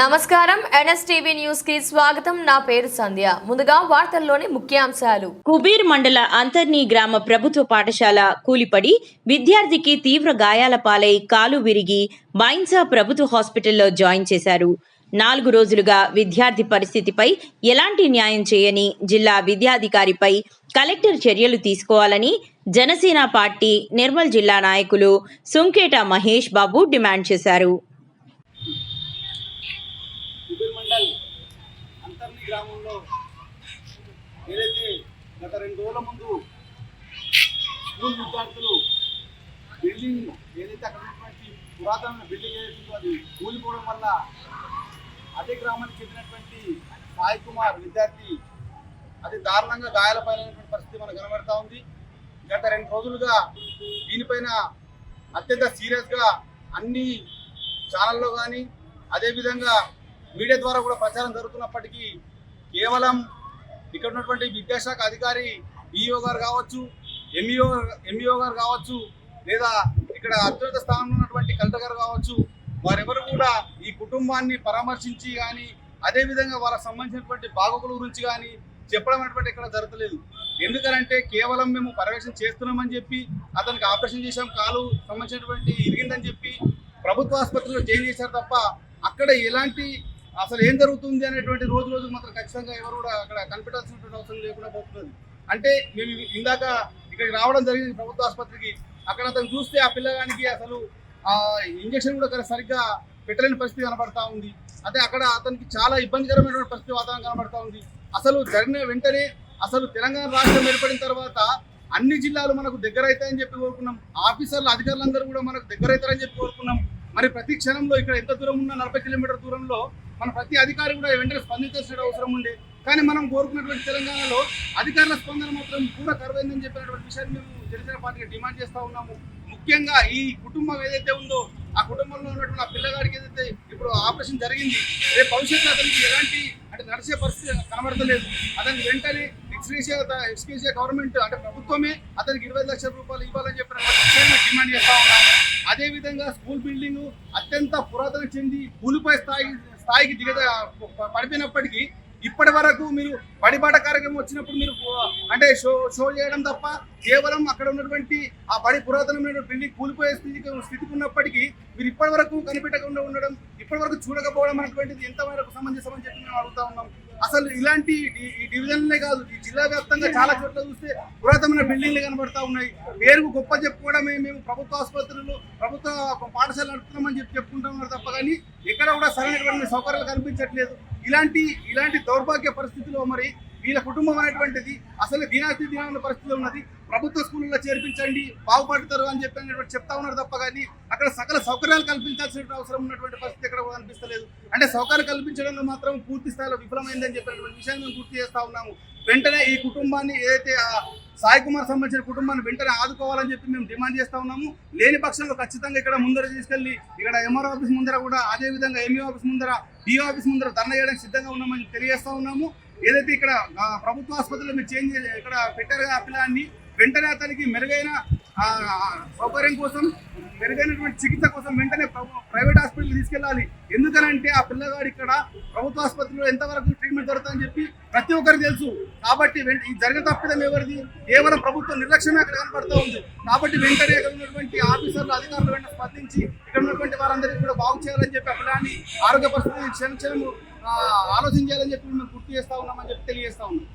నమస్కారం. ఎన్ఎస్టీవీ న్యూస్కి స్వాగతం. నా పేరు సంధ్య. ముందుగా వార్తల్లోని ముఖ్యాంశాలు. కుబీర్ మండల అంతర్ని గ్రామ ప్రభుత్వ పాఠశాల కూలిపడి విద్యార్థికి తీవ్ర గాయాల పాలై కాలు విరిగి బైన్సా ప్రభుత్వ హాస్పిటల్లో జాయిన్ చేశారు. నాలుగు రోజులుగా విద్యార్థి పరిస్థితిపై ఎలాంటి న్యాయం చేయని జిల్లా విద్యాధికారిపై కలెక్టర్ చర్యలు తీసుకోవాలని జనసేన పార్టీ నిర్మల్ జిల్లా నాయకులు సుంకేట మహేష్ బాబు డిమాండ్ చేశారు కుబీర్ మండల్ అంతర్ని గ్రామంలో ఏదైతే గత రెండు రోజుల ముందు స్కూల్ విద్యార్థులు బిల్డింగ్ ఏదైతే అక్కడ ఉన్నటువంటి పురాతన బిల్డింగ్ ఏదైతే అది కూలిపోవడం వల్ల అదే గ్రామానికి చెందినటువంటి సాయి కుమార్ విద్యార్థి అది దారుణంగా గాయాలపైనటువంటి పరిస్థితి మనకు కనబడతా ఉంది. గత రెండు రోజులుగా దీనిపైన అత్యంత సీరియస్గా అన్ని ఛానల్లో కానీ అదేవిధంగా మీడియా ద్వారా కూడా ప్రచారం జరుగుతున్నప్పటికీ కేవలం ఇక్కడ ఉన్నటువంటి విద్యాశాఖ అధికారి ఈఓ గారు కావచ్చు ఎంఈఓ ఎంఈఓ గారు కావచ్చు లేదా ఇక్కడ అత్యున్నత స్థానంలో ఉన్నటువంటి కలెక్టర్ గారు కావచ్చు వారెవరు కూడా ఈ కుటుంబాన్ని పరామర్శించి కానీ అదేవిధంగా వాళ్ళకి సంబంధించినటువంటి బాగోగుల గురించి కానీ చెప్పడం అనేటువంటి ఇక్కడ జరగలేదు ఎందుకనంటే కేవలం మేము పర్యవేక్షణ చేస్తున్నామని చెప్పి అతనికి ఆపరేషన్ చేసాం కాలు సంబంధించినటువంటి ఇరిగిందని చెప్పి ప్రభుత్వ ఆసుపత్రిలో జాయిన్ చేశారు తప్ప అక్కడ ఎలాంటి అసలు ఏం జరుగుతుంది అనేటువంటి రోజు రోజు మాత్రం ఖచ్చితంగా ఎవరు కూడా అక్కడ కనిపెట్టాల్సినటువంటి అవసరం లేకుండా పోతున్నది. అంటే మేము ఇందాక ఇక్కడికి రావడం జరిగింది ప్రభుత్వ ఆసుపత్రికి. అక్కడ అతను చూస్తే ఆ పిల్లగానికి అసలు ఆ ఇంజక్షన్ కూడా సరిగ్గా పెట్టలేని పరిస్థితి కనబడతా ఉంది. అంటే అక్కడ అతనికి చాలా ఇబ్బందికరమైనటువంటి పరిస్థితి వాతావరణం కనబడతా ఉంది. అసలు జరిగిన వెంటనే అసలు తెలంగాణ రాష్ట్రం ఏర్పడిన తర్వాత అన్ని జిల్లాలు మనకు దగ్గర అవుతాయని చెప్పి కోరుకున్నాం. ఆఫీసర్లు అధికారులందరూ కూడా మనకు దగ్గర అవుతారని చెప్పి కోరుకున్నాం. మరి ప్రతి క్షణంలో ఇక్కడ ఎంత దూరం ఉన్నా నలభై కిలోమీటర్ దూరంలో మన ప్రతి అధికారి కూడా వెంటనే స్పందించాల్సిన అవసరం ఉంది. కానీ మనం కోరుకున్నటువంటి తెలంగాణలో అధికారుల స్పందన మాత్రం కూడా కరువైందని చెప్పినటువంటి విషయాన్ని మేము జనసేన పార్టీకి డిమాండ్ చేస్తూ ఉన్నాము. ముఖ్యంగా ఈ కుటుంబం ఏదైతే ఉందో ఆ కుటుంబంలో ఉన్నటువంటి ఆ పిల్లగాడికి ఏదైతే ఇప్పుడు ఆపరేషన్ జరిగింది రేపు భవిష్యత్తులో అతనికి ఎలాంటి అంటే నడిచే పరిస్థితి కనబడతలేదు. అతనికి వెంటనే శ్రీశైల ఎక్స్గ్రేషియా గవర్నమెంట్ అంటే ప్రభుత్వమే అతనికి ఇరవై లక్షల రూపాయలు ఇవ్వాలని చెప్పిన డిమాండ్ చేస్తా ఉన్నాము. అదే విధంగా స్కూల్ బిల్డింగ్ అత్యంత పురాతన చెంది కూలిపోయే స్థాయి స్థాయికి దిగ పడిపోయినప్పటికీ ఇప్పటి వరకు మీరు బడిబాట కార్యక్రమం వచ్చినప్పుడు మీరు అంటే షో షో చేయడం తప్ప కేవలం అక్కడ ఉన్నటువంటి ఆ బడి పురాతనమైన బిల్డింగ్ కూలిపోయే స్థితికి స్థితికి ఉన్నప్పటికీ మీరు ఇప్పటి వరకు కనిపెట్టకుండా ఉండడం ఇప్పటి వరకు చూడకపోవడం అనేటువంటిది ఎంతవరకు సమంజసమని చెప్పి మేము అడుగుతా ఉన్నాం. అసలు ఇలాంటి ఈ- డివిజన్లే కాదు ఈ జిల్లా వ్యాప్తంగా చాలా చోట్ల చూస్తే పురాతనమైన బిల్డింగ్లు కనబడతా ఉన్నాయి. పేరుకు గొప్ప చెప్పుకోవడమే మేము ప్రభుత్వ ఆసుపత్రులు ప్రభుత్వ పాఠశాల నడుపుతున్నామని చెప్పి చెప్పుకుంటున్నారు తప్ప కానీ ఎక్కడ కూడా సరైనటువంటి సౌకర్యాలు కనిపించట్లేదు. ఇలాంటి ఇలాంటి దౌర్భాగ్య పరిస్థితిలో మరి వీళ్ళ కుటుంబం అనేటువంటిది అసలు దీనాస్థితి దినాల పరిస్థితులు ఉన్నది. ప్రభుత్వ స్కూళ్ళలో చేర్పించండి బాగుపడతారు అని చెప్పి అనేటువంటి చెప్తా ఉన్నారు తప్ప కానీ అక్కడ సకల సౌకర్యాలు కల్పించాల్సిన అవసరం ఉన్నటువంటి పరిస్థితి ఎక్కడ అనిపిస్తలేదు. అంటే సౌకర్యాలు కల్పించడంలో మాత్రం పూర్తి స్థాయిలో విఫలమైందని చెప్పినటువంటి విషయాన్ని మేము గుర్తు చేస్తా ఉన్నాము. వెంటనే ఈ కుటుంబాన్ని ఏదైతే సాయి కుమార్ సంబంధించిన కుటుంబాన్ని వెంటనే ఆదుకోవాలని చెప్పి మేము డిమాండ్ చేస్తా ఉన్నాము. లేని పక్షంలో ఖచ్చితంగా ఇక్కడ ముందర తీసుకెళ్ళి ఇక్కడ ఎంఆర్ ఆఫీస్ ముందర కూడా అదే విధంగా ఎంఈ ఆఫీస్ ముందర డిఓ ఆఫీస్ ముందర ధర్నా చేయడానికి సిద్ధంగా ఉన్నామని తెలియజేస్తా ఉన్నాము. ఏదైతే ఇక్కడ ప్రభుత్వ ఆసుపత్రిలో మీరు చేంజ్ ఇక్కడ పెట్టారు కదా ఆ పిల్లాన్ని వెంటనే అతనికి మెరుగైన సౌకర్యం కోసం మెరుగైనటువంటి చికిత్స కోసం వెంటనే ప్రైవేట్ హాస్పిటల్ తీసుకెళ్ళాలి. ఎందుకనంటే ఆ పిల్లగాడు ఇక్కడ ప్రభుత్వ ఆసుపత్రిలో ఎంతవరకు ట్రీట్మెంట్ దొరుకుతుందని చెప్పి ప్రతి ఒక్కరికి తెలుసు. కాబట్టి వెంట- ఈ జరిగిన తప్పిదం ఎవరిది? కేవలం ప్రభుత్వ నిర్లక్ష్యమే అక్కడ కనపడుతూ ఉంది. కాబట్టి వెంటనే ఇక్కడ ఉన్నటువంటి ఆఫీసర్లు అధికారులు వెంటనే స్పందించి ఇక్కడ ఉన్నటువంటి వారందరికీ కూడా బాగు చేయాలని చెప్పి ఆ పిల్లాన్ని ఆరోగ్య పరిస్థితి క్షణ ఆలోచన చేయాలని చెప్పి మేము గుర్తు చేస్తా ఉన్నామని చెప్పి తెలియజేస్తా ఉన్నాం.